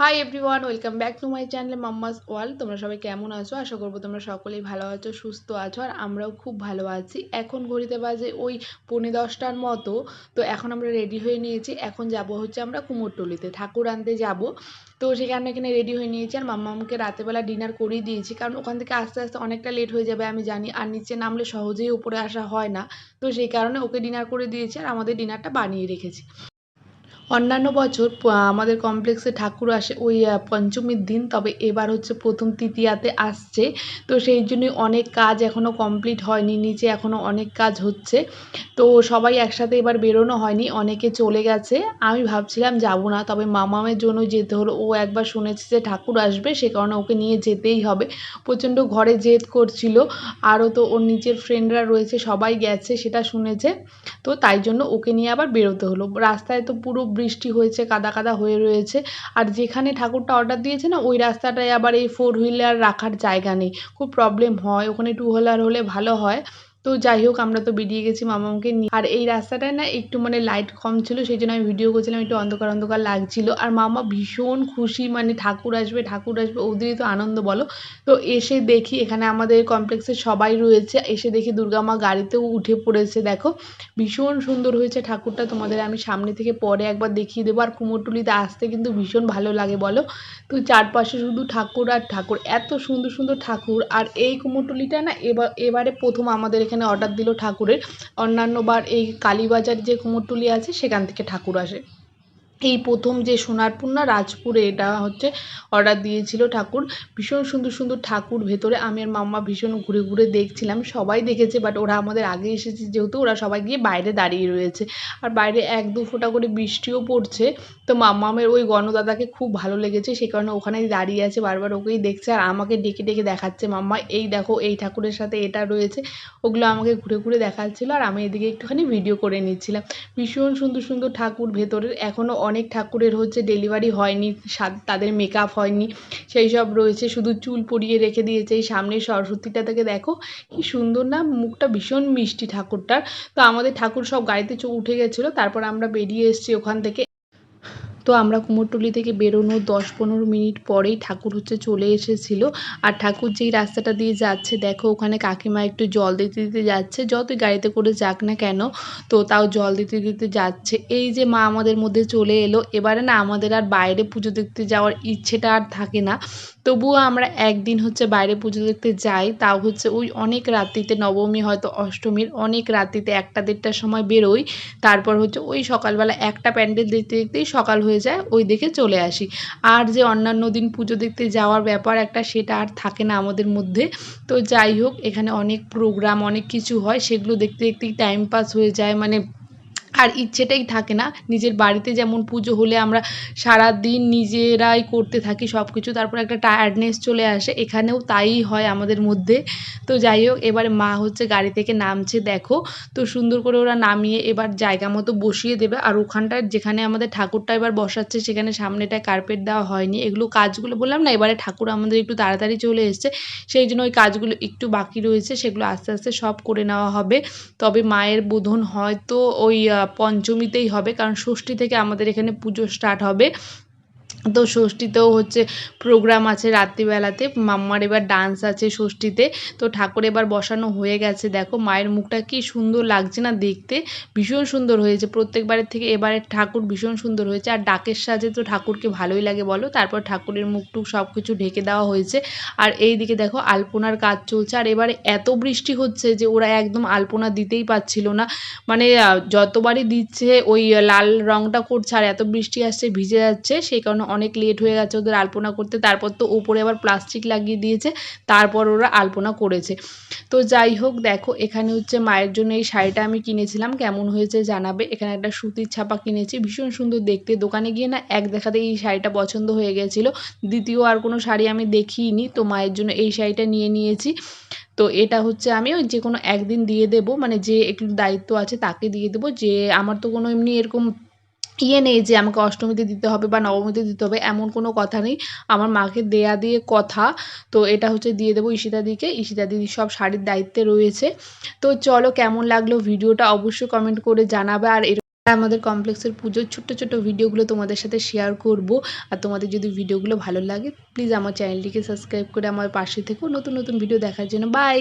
Hi everyone welcome back to my channel mamma's wall তোমরা সবাই কেমন আছো? আশা করব তোমরা সকলেই ভালো আছো, সুস্থ আছো, আর আমরাও খুব ভালো আছি। এখন ঘড়িতে বাজে ওই পৌনে দশটার মতো, তো এখন আমরা রেডি হয়ে নিয়েছি। এখন যাব হচ্ছে আমরা কুমোরটলিতে, ঠাকুর আনতে যাব। তো সেখানে এখানে রেডি হয়ে নিয়েছি, আর মাম্মা আমাকে রাতেরবেলা ডিনার করেই দিয়েছি, কারণ ওখান থেকে আস্তে আস্তে অনেকটা লেট হয়ে যাবে আমি জানি, আর নিচে নামলে সহজেই উপরে আসা হয় না। তো সেই কারণে ওকে ডিনার করে দিয়েছি, আর আমাদের ডিনারটা বানিয়ে রেখেছি। অন্যান্য বছর আমাদের কমপ্লেক্সে ঠাকুর আসে ওই পঞ্চমীর দিন, তবে এবার হচ্ছে প্রথম তৃতীয়াতে আসছে। তো সেই জন্যই অনেক কাজ এখনও কমপ্লিট হয়নি, নিচে এখনও অনেক কাজ হচ্ছে। তো সবাই একসাথে এবার বেরোনো হয়নি, অনেকে চলে গেছে। আমি ভাবছিলাম যাব না, তবে মামামের জন্য যেতে হলো। ও একবার শুনেছে যে ঠাকুর আসবে, সে কারণে ওকে নিয়ে যেতেই হবে। প্রচণ্ড ঘরে জেদ করছিল। আরও তো ওর নিচের ফ্রেন্ডরা রয়েছে, সবাই গেছে, সেটা শুনেছে। তো তাই জন্য ওকে নিয়ে আবার বেরোতে হলো। রাস্তায় তো পুরো বৃষ্টি হয়েছে, কাদা কাদা হয়ে রয়েছে। আর যেখানে ঠাকুরটা অর্ডার দিয়েছে না, ওই রাস্তাটায় আবার এই ফোর হুইলার রাখার জায়গা নেই। খুব প্রবলেম হয়, ওখানে টু হুইলার হলে ভালো হয়। তো যাই হোক, আমরা তো বেরিয়ে গেছি মামাকে নিয়ে। আর এই রাস্তাটায় না একটু মানে লাইট কম ছিল, সেই জন্য আমি ভিডিও করছিলাম, একটু অন্ধকার অন্ধকার লাগছিল। আর মামা ভীষণ খুশি মানে ঠাকুর আসবে ঠাকুর আসবে, ওদেরই তো আনন্দ বলো। তো এসে দেখি এখানে আমাদের কমপ্লেক্সে সবাই রয়েছে, এসে দেখি দুর্গা মা গাড়িতেও উঠে পড়েছে, দেখো। ভীষণ সুন্দর হয়েছে ঠাকুরটা, তোমাদের আমি সামনে থেকে পরে একবার দেখিয়ে দেবো। আর কুমোরটুলিতে আসতে কিন্তু ভীষণ ভালো লাগে বলো। তো চারপাশে শুধু ঠাকুর আর ঠাকুর, এত সুন্দর সুন্দর ঠাকুর। আর এই কুমোরটুলিটা না এবার, এবারে প্রথম আমাদের এখানে এখানে অর্ডার দিল ঠাকুরের। অন্যান্য বার এই কালীবাজার যে কুমোরটুলি আছে, সেখান থেকে ঠাকুর আসে। এই প্রথম যে সোনারপুর না রাজপুরে এটা হচ্ছে অর্ডার দিয়েছিল ঠাকুর। ভীষণ সুন্দর সুন্দর ঠাকুর ভেতরে। আমি আর মাম্মা ভীষণ ঘুরে ঘুরে দেখছিলাম। সবাই দেখেছে বাট ওরা আমাদের আগে এসেছে যেহেতু ওরা সবাই গিয়ে বাইরে দাঁড়িয়ে রয়েছে। আর বাইরে এক দু ফোঁটা করে বৃষ্টিও পড়ছে। তো মাম্মামের ওই গণদাদাকে খুব ভালো লেগেছে। সে কারণে ওখানেই দাঁড়িয়ে আছে, বারবার ওকেই দেখছে আর আমাকে ডেকে ডেকে দেখাচ্ছে মাম্মা, এই দেখো, এই ঠাকুরের সাথে এটা রয়েছে। ওগুলো আমাকে ঘুরে ঘুরে দেখাচ্ছিলো আর আমি এদিকে একটুখানি ভিডিও করে নিচ্ছিলাম। ভীষণ সুন্দর সুন্দর ঠাকুর ভেতরের। এখনও অনেক ঠাকুরের হচ্ছে ডেলিভারি হয়নি তাদের মেকআপ হয়নি, সেই সব রয়েছে, শুধু চুল পরিয়ে রেখে দিয়েছে, এই সামনের সরস্বতীটা থেকে দেখো, কি সুন্দর না, মুখটা ভীষণ মিষ্টি ঠাকুরটার। তো আমাদের ঠাকুর সব গাড়িতে উঠে গেছিল, তারপর আমরা বেরিয়ে এসেছি ওখান থেকে। তো আমরা কুমোরটুলি থেকে বেরোনোর দশ পনেরো মিনিট পরেই ঠাকুর হচ্ছে চলে এসেছিল। আর ঠাকুর যেই রাস্তাটা দিয়ে যাচ্ছে, দেখো ওখানে কাকিমা একটু জল দিতে দিতে যাচ্ছে, যতই গাড়িতে করে যাক না কেন, তো তাও জল দিতে দিতে যাচ্ছে। এই যে মা আমাদের মধ্যে চলে এলো, এবারে না আমাদের আর বাইরে পুজো দেখতে যাওয়ার ইচ্ছেটা আর থাকে না। তবুও আমরা একদিন হচ্ছে বাইরে পুজো দেখতে যাই, তাও হচ্ছে ওই অনেক রাত্রিতে, নবমী হয়তো অষ্টমীর অনেক রাত্রিতে একটা দেড়টার সময় বেরোই, তারপর হচ্ছে ওই সকালবেলা একটা প্যান্ডেল দেখতে দেখতেই সকাল হয়ে যায়, ওই দেখে চলে আসি। আর যে অন্যান্য দিন পুজো দেখতে যাওয়ার ব্যাপার একটা, সেটা আর থাকে না আমাদের মধ্যে। তো যাই হোক, এখানে অনেক প্রোগ্রাম অনেক কিছু হয়, সেগুলো দেখতে দেখতেই টাইম পাস হয়ে যায়। মানে আর ইচ্ছেটাই থাকে না। নিজের বাড়িতে যেমন পুজো হলে আমরা সারা দিন নিজেরাই করতে থাকি সব কিছু তারপর একটা টায়ার্ডনেস চলে আসে। এখানেও তাই হয় আমাদের মধ্যে। তো যাই হোক, এবারে মা হচ্ছে গাড়ি থেকে নামছে, দেখো। তো সুন্দর করে ওরা নামিয়ে এবার জায়গা মতো বসিয়ে দেবে। আর ওখানটায় যেখানে আমাদের ঠাকুরটা এবার বসাচ্ছে, সেখানে সামনেটায় কার্পেট দেওয়া হয়নি। এগুলো কাজগুলো বললাম না, এবারে ঠাকুর আমাদের একটু তাড়াতাড়ি চলে এসছে। সেই জন্য ওই কাজগুলো একটু বাকি রয়েছে, সেগুলো আস্তে আস্তে সব করে নেওয়া হবে। তবে মায়ের বোধন হয়তো ওই পঞ্চমীতেই হবে কারণ ষষ্ঠী থেকে আমাদের এখানে পুজো স্টার্ট হবে। তো ষষ্ঠীতেও হচ্ছে প্রোগ্রাম আছে রাত্রিবেলাতে। মাম্মার এবার ডান্স আছে ষষ্ঠীতে। তো ঠাকুর এবার বসানো হয়ে গেছে। দেখো মায়ের মুখটা কি সুন্দর লাগছে না দেখতে। ভীষণ সুন্দর হয়েছে। প্রত্যেকবারের থেকে এবারের ঠাকুর ভীষণ সুন্দর হয়েছে। আর ডাকের সাজে তো ঠাকুরকে ভালোই লাগে বলো। তারপর ঠাকুরের মুখটুক সব কিছু ঢেকে দেওয়া হয়েছে। আর এই দিকে দেখো আলপনার কাজ চলছে। আর এবারে এত বৃষ্টি হচ্ছে যে ওরা একদম আলপনা দিতেই পারছিল না। মানে যতবারই দিচ্ছে ওই লাল রঙটা করছে আর এত বৃষ্টি আসছে, ভিজে যাচ্ছে, সেই কারণে অনেক লেট হয়ে গেছে, ওদের আলপনা করতে। তারপর তো ওপরে আবার প্লাস্টিক লাগিয়ে দিয়েছে, তারপর ওরা আলপনা করেছে। তো যাই হোক, দেখো, এখানে হচ্ছে মায়ের জন্য এই শাড়িটা আমি কিনেছিলাম। কেমন হয়েছে জানাবে? এখানে একটা সুতির ছাপা কিনেছি। ভীষণ সুন্দর দেখতে। দোকানে গিয়ে না এক দেখাতে এই শাড়িটা পছন্দ হয়ে গেছিল। দ্বিতীয় আর কোনো শাড়ি আমি দেখিনি, তো মায়ের জন্য এই শাড়িটা নিয়ে নিয়েছি। তো এটা হচ্ছে আমি ওই যে কোনো একদিন দিয়ে দেবো মানে যে একটু দায়িত্ব আছে তাকে দিয়ে দেবো। যে আমার তো কোনো এমনি এরকম ইয়ে নেই যে আমাকে অষ্টমীতে দিতে হবে বা নবমীতে দিতে হবে, এমন কোনো কথা নেই। আমার মাকে দেয়া দিয়ে কথা, তো এটা হচ্ছে দিয়ে দেবো ঈশিতা দিকে। ঈশিতা দিদি সব শাড়ির দায়িত্বে রয়েছে। তো চলো কেমন লাগল ভিডিওটা অবশ্যই কমেন্ট করে জানাবে। আর আমাদের কমপ্লেক্সের পুজোর ছোট্ট ছোট্ট ভিডিওগুলো তোমাদের সাথে শেয়ার করব। আর তোমাদের যদি ভিডিওগুলো ভালো লাগে প্লিজ আমার চ্যানেলটিকে সাবস্ক্রাইব করে আমার পাশে থেকেও নতুন নতুন ভিডিও দেখার জন্য বাই